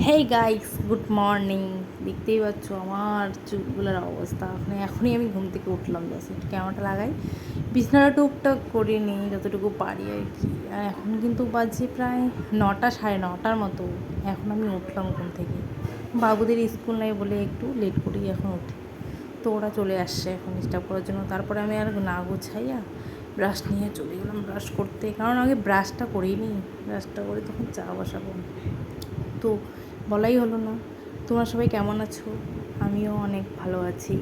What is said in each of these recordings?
Hey guys good morning দেখতেই পাচ্ছ আমার চুলগুলোর অবস্থা। মানে এখনই আমি ঘুম থেকে উঠলাম জাস্ট একটু ক্যামেরাটা লাগাই। বিছানাটা টুকটাক করে নিই, যতটুকু পারি আর কি। আর এখন কিন্তু বাজে প্রায় নটা, সাড়ে নটার মতো। এখন আমি উঠলাম ঘুম থেকে। বাবুদের স্কুল নেই বলে একটু লেট করেই এখন উঠি। তো ওরা চলে আসছে এখন ডিস্টার্ব করার জন্য। তারপরে আমি আর না গোছাইয়া ব্রাশ নিয়ে চলে গেলাম ব্রাশ করতে। কারণ আগে ব্রাশটা করেই নিই ব্রাশটা করে তখন চা বসাবো। তো বলাই হলো না। তোমরা সবাই কেমন আছো? আমিও অনেক ভালো আছি।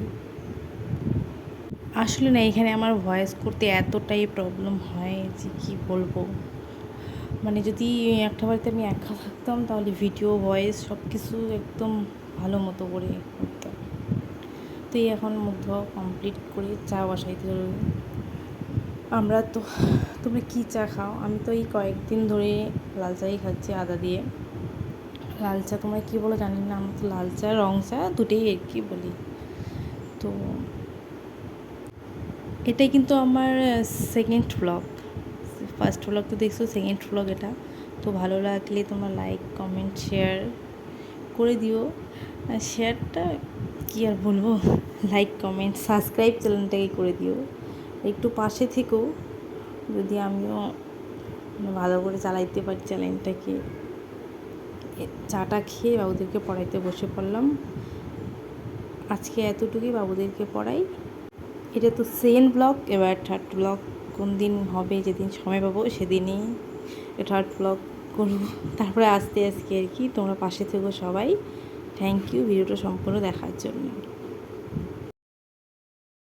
আসলে না, এখানে আমার ভয়েস করতে এতটাই প্রবলেম হয় যে কি বলব? মানে যদি একটা বাড়িতে আমি একা থাকতাম, তাহলে ভিডিও ভয়েস সব কিছু একদম ভালো মতো করে করতাম। তো এই এখন মুগ্ধ কমপ্লিট করে চা বসাইতে আমরা তো, তোমরা কী চা খাও? আমি তো এই কয়েকদিন ধরে লাল চাই খাচ্ছি আদা দিয়ে। লাল চা তোমরা কী বলো জানি না আমরা তো লাল চা রং চা দুটোই কি বলি। তো এটাই কিন্তু আমার সেকেন্ড ব্লগ ফার্স্ট ব্লগ তো দেখছ সেকেন্ড ব্লগ এটা। তো ভালো লাগলে তোমরা লাইক কমেন্ট শেয়ার করে দিও। শেয়ারটা কী আর বলব? লাইক কমেন্ট সাবস্ক্রাইব চ্যানেলটাকে করে দিও। একটু পাশে থেকেও যদি আমিও ভালো করে চালাইতে পারি চ্যানেলটাকে চাটা খেয়ে বাবুদেরকে পড়াইতে বসে পড়লাম। আজকে এতটুকুই বাবুদেরকে পড়াই। এটা তো সেকেন্ড ব্লক, এবার থার্ড ব্লক কোন দিন হবে, যেদিন সময় পাবো সেদিনই থার্ড ব্লক করব। তারপরে আস্তে আস্তে আর কি তোমরা পাশে থেকো সবাই। থ্যাংক ইউ ভিডিওটা সম্পূর্ণ দেখার জন্য।